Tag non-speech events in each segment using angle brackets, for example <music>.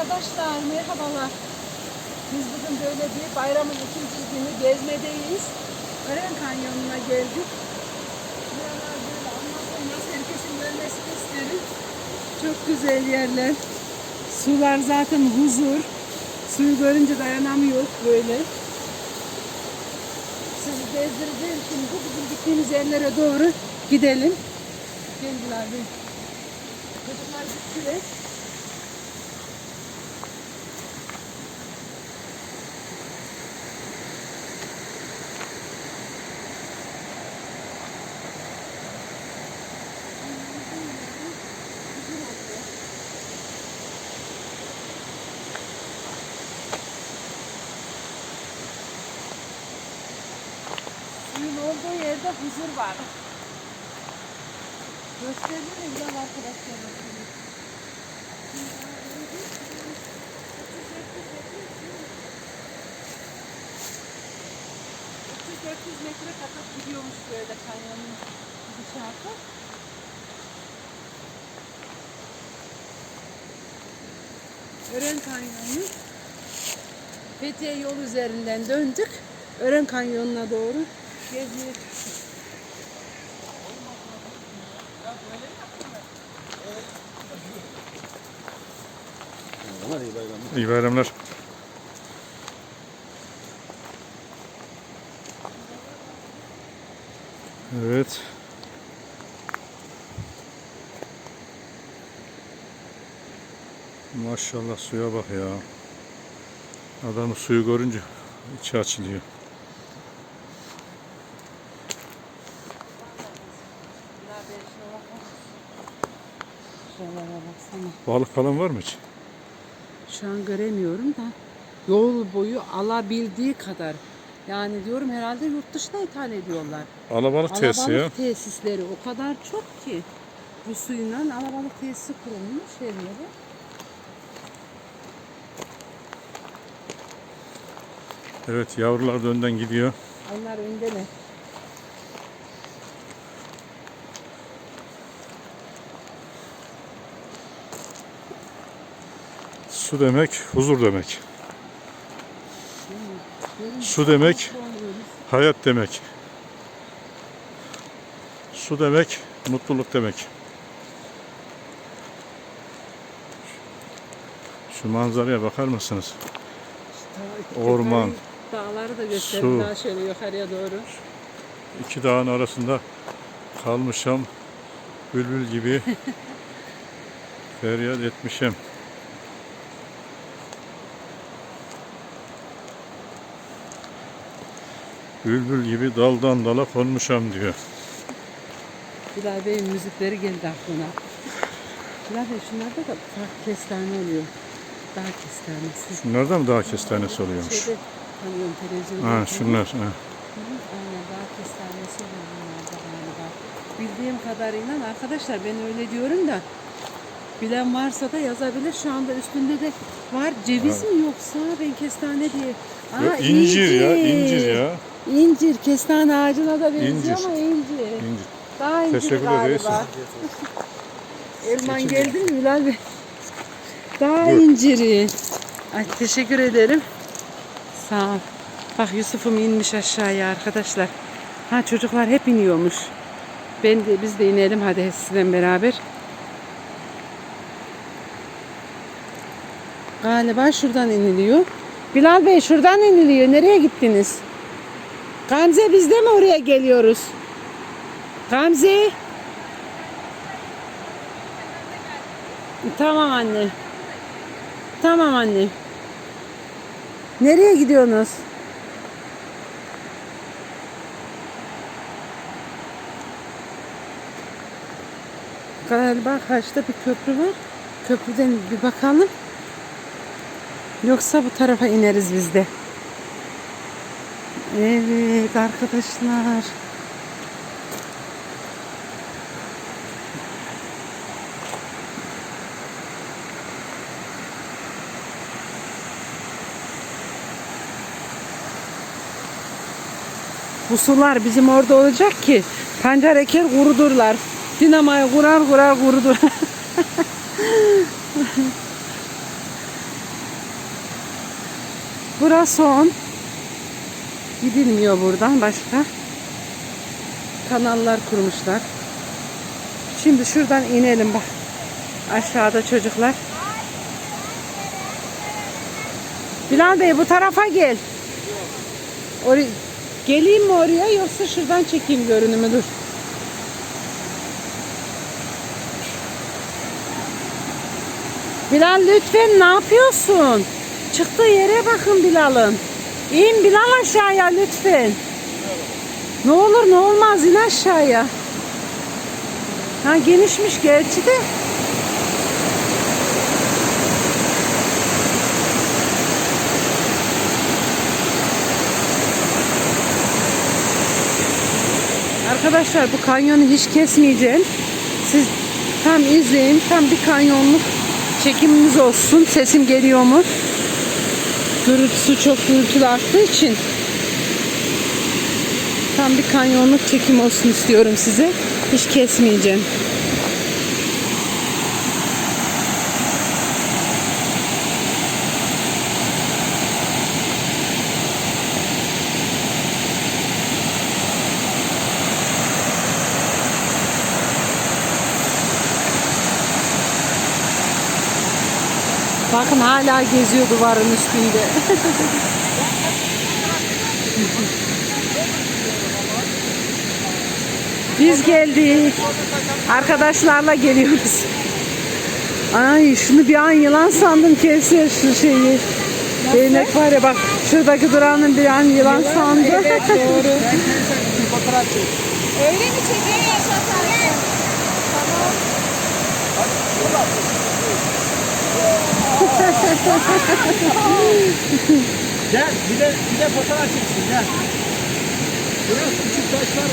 Arkadaşlar merhabalar. Biz bugün böyle bir bayramın ikinci günü gezmedeyiz. Ören Kanyonu'na geldik. Buralar böyle anlatılmaz. Herkesin görmesini isteriz. Çok güzel yerler. Sular zaten huzur. Suyu görünce dayanamıyor böyle. Sizi gezdireceğim şimdi. Bugün gittiğimiz yerlere doğru gidelim. Geldiler bir. Çocuklar gittiler. Olduğu yerde huzur var. Gösterelim ya arkadaşlar. 400 metre kadar gidiyormuş böyle kanyonun gidişatı. Ören Kanyonu Fethiye yol üzerinden döndük. Ören Kanyonu'na doğru çıktık. İyi bayramlar. Evet. Maşallah suya bak ya. Adamı suyu görünce içi açılıyor. Şuralara baksana. Balık falan var mı hiç? Şu an göremiyorum da yol boyu alabildiği kadar. Yani diyorum herhalde yurt dışına ithal ediyorlar. Alabalık tesisi ya. Tesisleri o kadar çok ki bu suyla alabalık tesisi kurulmuş her yere. Evet yavrular da önden gidiyor. Onlar öndeler. Su demek huzur demek. Su demek hayat demek. Su demek mutluluk demek. Şu manzaraya bakar mısınız? Orman, Dağları da göster su. daha şöyle yukarıya doğru. İki dağın arasında kalmışam. Bülbül gibi <laughs> feryat etmişim. Bülbül gibi daldan dala konmuşam diyor. Bilal Bey'in müzikleri geldi aklına. Bilal Bey şunlarda da farklı kestane oluyor. Dağ kestanesi. Şunlar da mı dağ kestanesi oluyormuş? Şeyde tanıyorum televizyonda. Ha şunlar. Ha. Aynen dağ kestanesi oluyor bunlarda galiba. Bildiğim kadarıyla arkadaşlar ben öyle diyorum da bilen varsa da yazabilir. Şu anda üstünde de var. Ceviz mi yoksa ben kestane diye. Aa, Yok, incir ya, incir ya. İncir, kestane ağacına da benziyor İncir. ama incir. İncir. Daha incir Teşekkür galiba. ederiz. Elman İçinde. geldi mi Bilal Bey? Daha Buyur. inciri. Ay teşekkür ederim. Sağ ol. Bak Yusuf'um inmiş aşağıya arkadaşlar. Ha çocuklar hep iniyormuş. Ben de biz de inelim hadi sizden beraber. Galiba şuradan iniliyor. Bilal Bey şuradan iniliyor. Nereye gittiniz? Gamze biz de mi oraya geliyoruz? Gamze. Tamam anne. Tamam anne. Nereye gidiyorsunuz? Galiba karşıda bir köprü var. Köprüden bir bakalım. Yoksa bu tarafa ineriz biz de. Evet arkadaşlar. Bu sular bizim orada olacak ki pancar eker kurudurlar. Dinamayı kurar kurar kurudur. <laughs> Burası on. Gidilmiyor buradan başka. Kanallar kurmuşlar. Şimdi şuradan inelim bak. Aşağıda çocuklar. Bilal Bey bu tarafa gel. Oraya, geleyim mi oraya yoksa şuradan çekeyim görünümü dur. Bilal lütfen ne yapıyorsun? Çıktığı yere bakın Bilal'ın. İn Bilal aşağıya lütfen. Ne olur ne olmaz in aşağıya. Ha genişmiş gerçi de. Arkadaşlar bu kanyonu hiç kesmeyeceğim. Siz tam izleyin. Tam bir kanyonluk çekimimiz olsun. Sesim geliyor mu? Gürültüsü çok gürültülü arttığı için tam bir kanyonluk çekim olsun istiyorum size. Hiç kesmeyeceğim. Bakın hala geziyor duvarın üstünde. Biz geldik. Arkadaşlarla geliyoruz. Ay şunu bir an yılan sandım Kevser şu şeyi. Değnek var ya bak şuradaki duranın bir an yılan sandı. Evet doğru. <laughs> Öyle mi çekiyor? <laughs> Gel bir de bir de fotoğraf çeksin gel. Burası küçük taşlar var.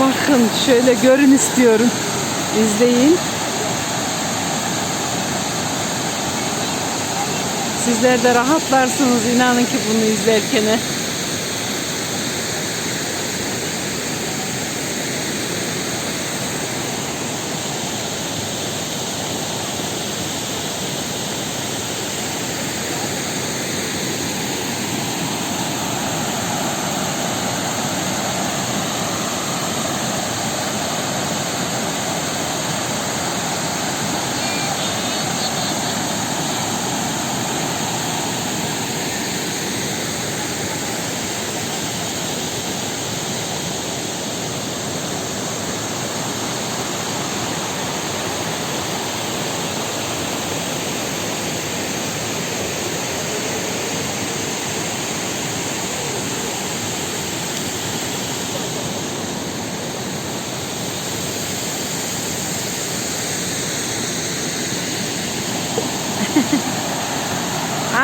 Bakın şöyle görün istiyorum. İzleyin. Sizler de rahatlarsınız inanın ki bunu izlerken.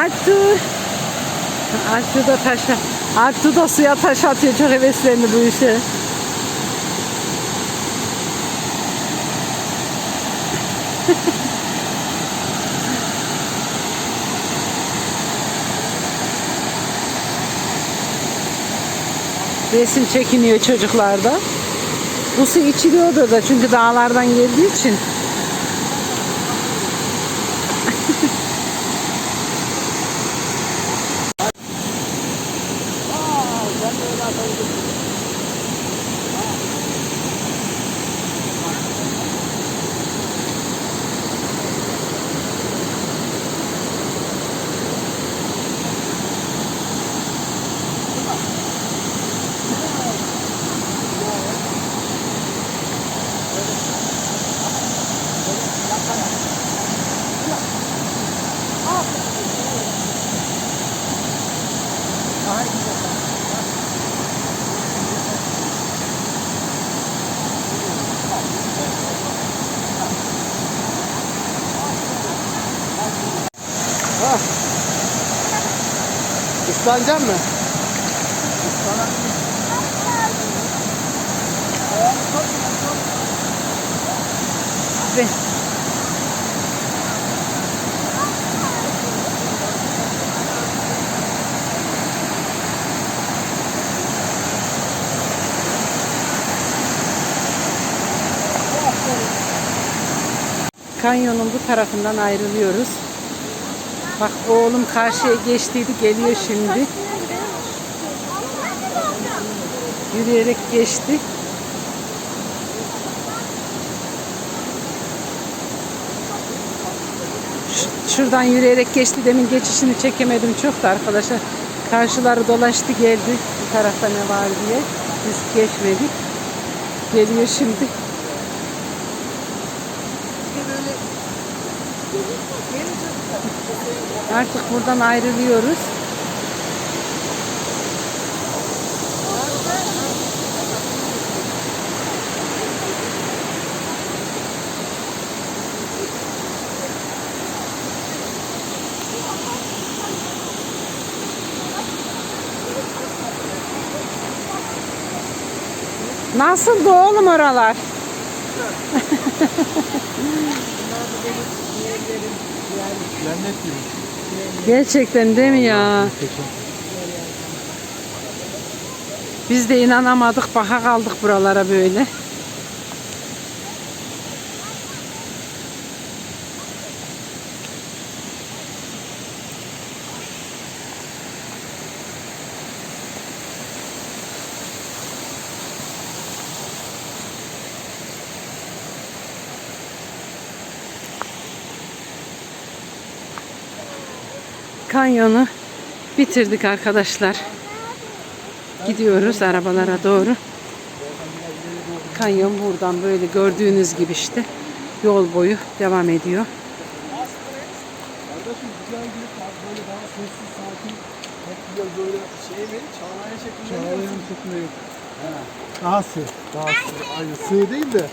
Artu. Artu da taşa. Artu da suya taş atıyor. Çok heveslendi bu işe. <laughs> Resim çekiniyor çocuklarda. Bu su içiliyordur da çünkü dağlardan geldiği için. Obrigado. Islanacak mı? Ve Kanyonun bu tarafından ayrılıyoruz. Bak oğlum karşıya geçtiydi geliyor şimdi. Yürüyerek geçti. Şuradan yürüyerek geçti. Demin geçişini çekemedim çok da arkadaşlar. Karşıları dolaştı geldi. Bu tarafta ne var diye. Biz geçmedik. Geliyor şimdi. Artık buradan ayrılıyoruz. Nasıl oğlum oralar? <laughs> Cennet gibi. Gerçekten değil mi ya? Biz de inanamadık, baka kaldık buralara böyle. Kanyonu bitirdik arkadaşlar. Gidiyoruz arabalara doğru. Kanyon buradan böyle gördüğünüz gibi işte yol boyu devam ediyor. Böyle daha sessiz sakin. Hep güzel böyle şey mi? Çağlayan şeklinde. Çağlayan şeklinde yok. Daha sığ. Daha sığ. Aynen sığ değil de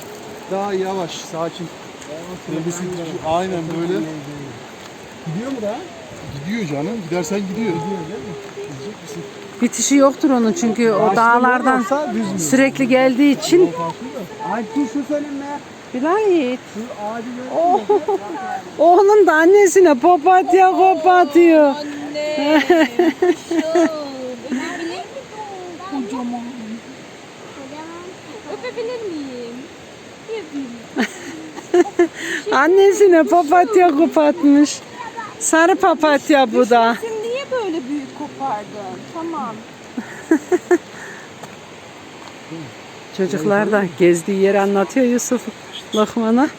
daha yavaş, sakin. Aynen böyle. Gidiyor mu daha? Gidiyor canım. Gidersen gidiyor. Gidiyor değil mi? Gidecek misin? Bitişi yoktur onun çünkü o dağlardan sürekli geldiği için. Ay dur şu söyleme. Bilal. Oh, oğlum da annesine papatya kopatıyor. Anne. <laughs> Kocaman. Öpebilir miyim? Annesine papatya kopatmış. Sarı papatya bu da. Sen niye böyle büyük kopardın? Tamam. Çocuklar da gezdiği yeri anlatıyor Yusuf Lokman'a.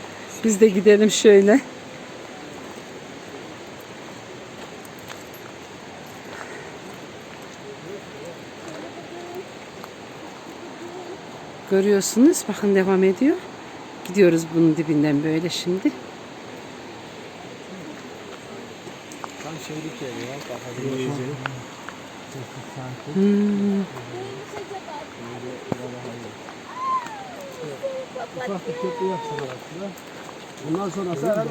Biz de gidelim şöyle. Görüyorsunuz bakın devam ediyor. Gidiyoruz bunun dibinden böyle şimdi. Şeylik yer ya. Bakalım. Ufak bir köprü yapsalar aslında. Bundan sonrası herhalde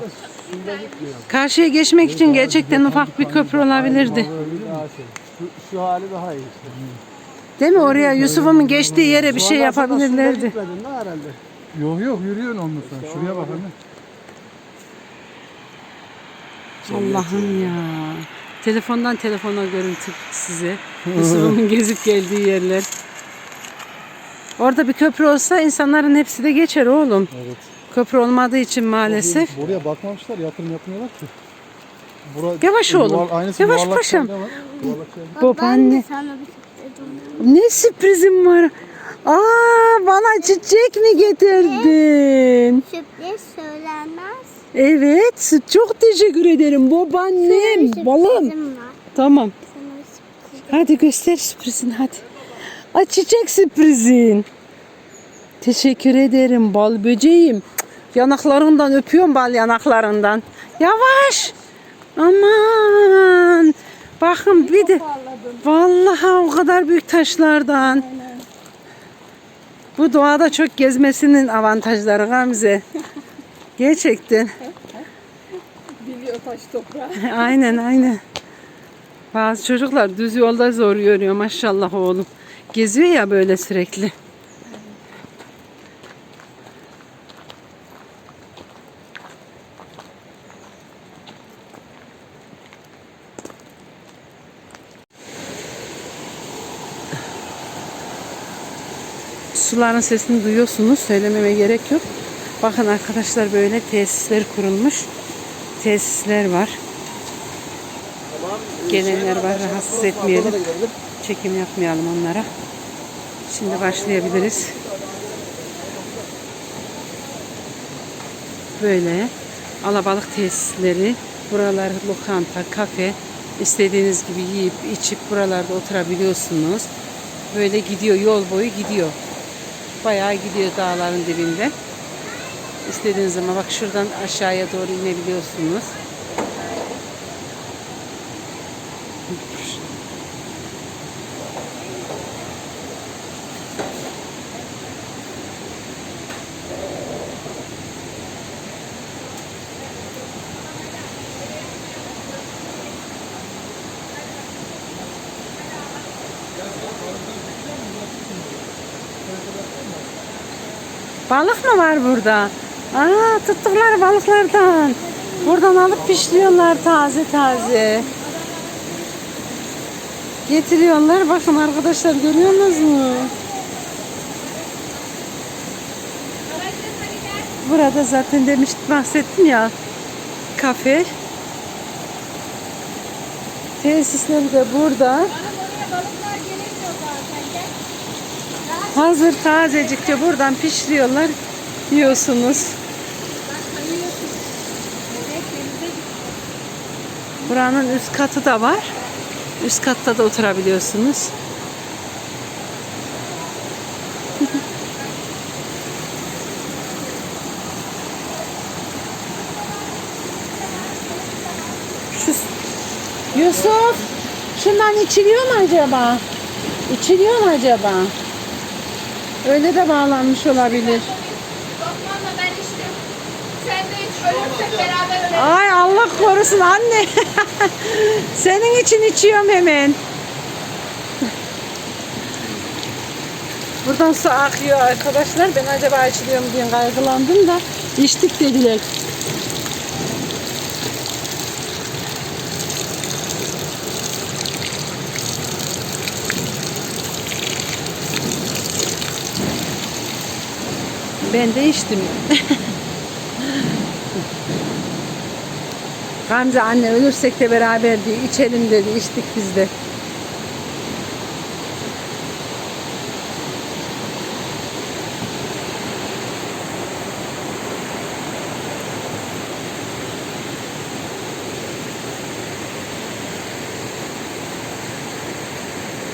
suyla gitmiyor. Karşıya geçmek için gerçekten ufak bir köprü olabilirdi. Şu, şu hali daha iyi işte. Değil mi? Oraya Yusuf'un geçtiği yere bir şey yapabilirlerdi. gitmedin lan herhalde. Yok yok yürüyorsun ondan sonra. Şuraya bak anne. Allah'ım ya. Telefondan telefona görüntü size. Yusuf'un <laughs> gezip geldiği yerler. Orada bir köprü olsa insanların hepsi de geçer oğlum. Evet. Köprü olmadığı için maalesef. Buraya bakmamışlar, yatırım yapmıyorlar ki. Bura, Yavaş oğlum, Yuvar- aynısı yavaş yuvarlak paşam. şeyde var. Yuvarlak şeyde. Babaanne. Sana bir sürprizim var. Ne sürprizim var. Aa bana çiçek mi getirdin? Sürpriz söylenmez. Evet. Çok teşekkür ederim babaannem. Balım. Tamam. Hadi göster sürprizini hadi. Ay çiçek sürprizin. Teşekkür ederim bal böceğim. Yanaklarından öpüyorum bal yanaklarından. Yavaş. Aman. Bakın bir de vallahi o kadar büyük taşlardan. Bu doğada çok gezmesinin avantajları Gamze. Gerçekten. Biliyor taş toprağı. <laughs> aynen aynen. Bazı çocuklar düz yolda zor yürüyor maşallah oğlum. Geziyor ya böyle sürekli. Suların sesini duyuyorsunuz. Söylememe gerek yok. Bakın arkadaşlar böyle tesisler kurulmuş. Tesisler var. Gelenler var rahatsız etmeyelim. Çekim yapmayalım onlara. Şimdi başlayabiliriz. Böyle alabalık tesisleri, buralar lokanta, kafe, istediğiniz gibi yiyip içip buralarda oturabiliyorsunuz. Böyle gidiyor, yol boyu gidiyor. Bayağı gidiyor dağların dibinde. İstediğiniz zaman bak şuradan aşağıya doğru inebiliyorsunuz. Balık mı var burada? Aa tuttukları balıklardan. Buradan alıp pişiriyorlar taze taze. Getiriyorlar. Bakın arkadaşlar görüyorsunuz mu? Burada zaten demiştim bahsettim ya. Kafe. Tesisleri de burada. Hazır tazecikçe buradan pişiriyorlar. Yiyorsunuz. Buranın üst katı da var. Üst katta da oturabiliyorsunuz. Şu Yusuf, şundan içiliyor mu acaba? İçiliyor mu acaba? Öyle de bağlanmış olabilir. Lokmanla ben içtim. Sen de iç ölürsek beraber ölelim. Ay Allah korusun anne. <laughs> Senin için içiyorum hemen. Buradan su akıyor arkadaşlar. Ben acaba içiliyor mu diye kaygılandım da içtik dediler. Ben de içtim. Gamze anne ölürsek de beraber diye içelim dedi. içtik biz de.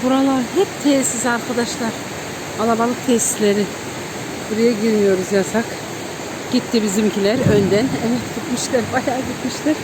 Buralar hep tesis arkadaşlar. Alabalık tesisleri. Buraya girmiyoruz yasak. Gitti bizimkiler önden. Evet gitmişler bayağı gitmişler.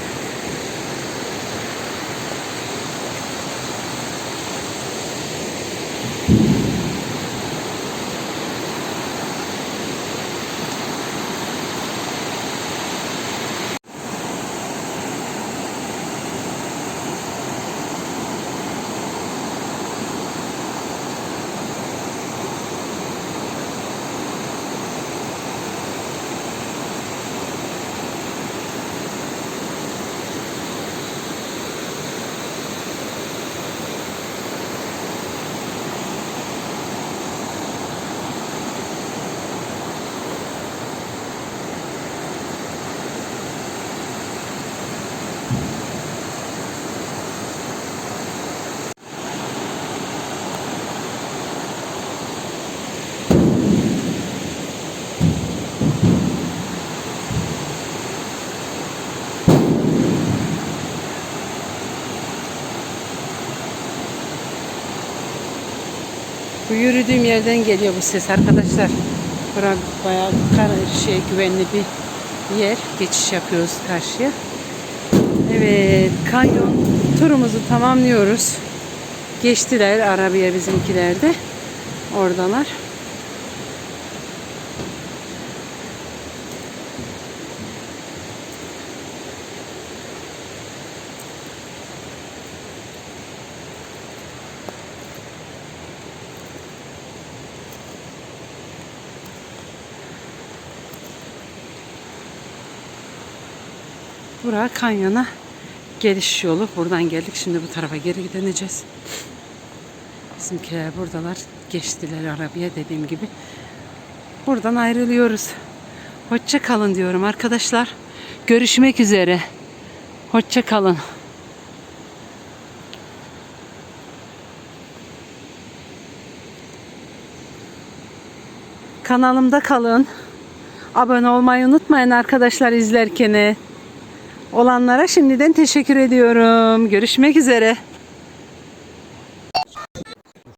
Bu yürüdüğüm yerden geliyor bu ses arkadaşlar. Bura bayağı kar- şey güvenli bir yer. Geçiş yapıyoruz karşıya. Evet, kanyon turumuzu tamamlıyoruz. Geçtiler arabaya bizimkiler de. Oradalar. Bura kanyona geliş yolu. Buradan geldik. Şimdi bu tarafa geri döneceğiz. Bizimkiler buradalar. Geçtiler arabaya dediğim gibi. Buradan ayrılıyoruz. Hoşça kalın diyorum arkadaşlar. Görüşmek üzere. Hoşça kalın. Kanalımda kalın. Abone olmayı unutmayın arkadaşlar izlerken. Olanlara şimdiden teşekkür ediyorum. Görüşmek üzere.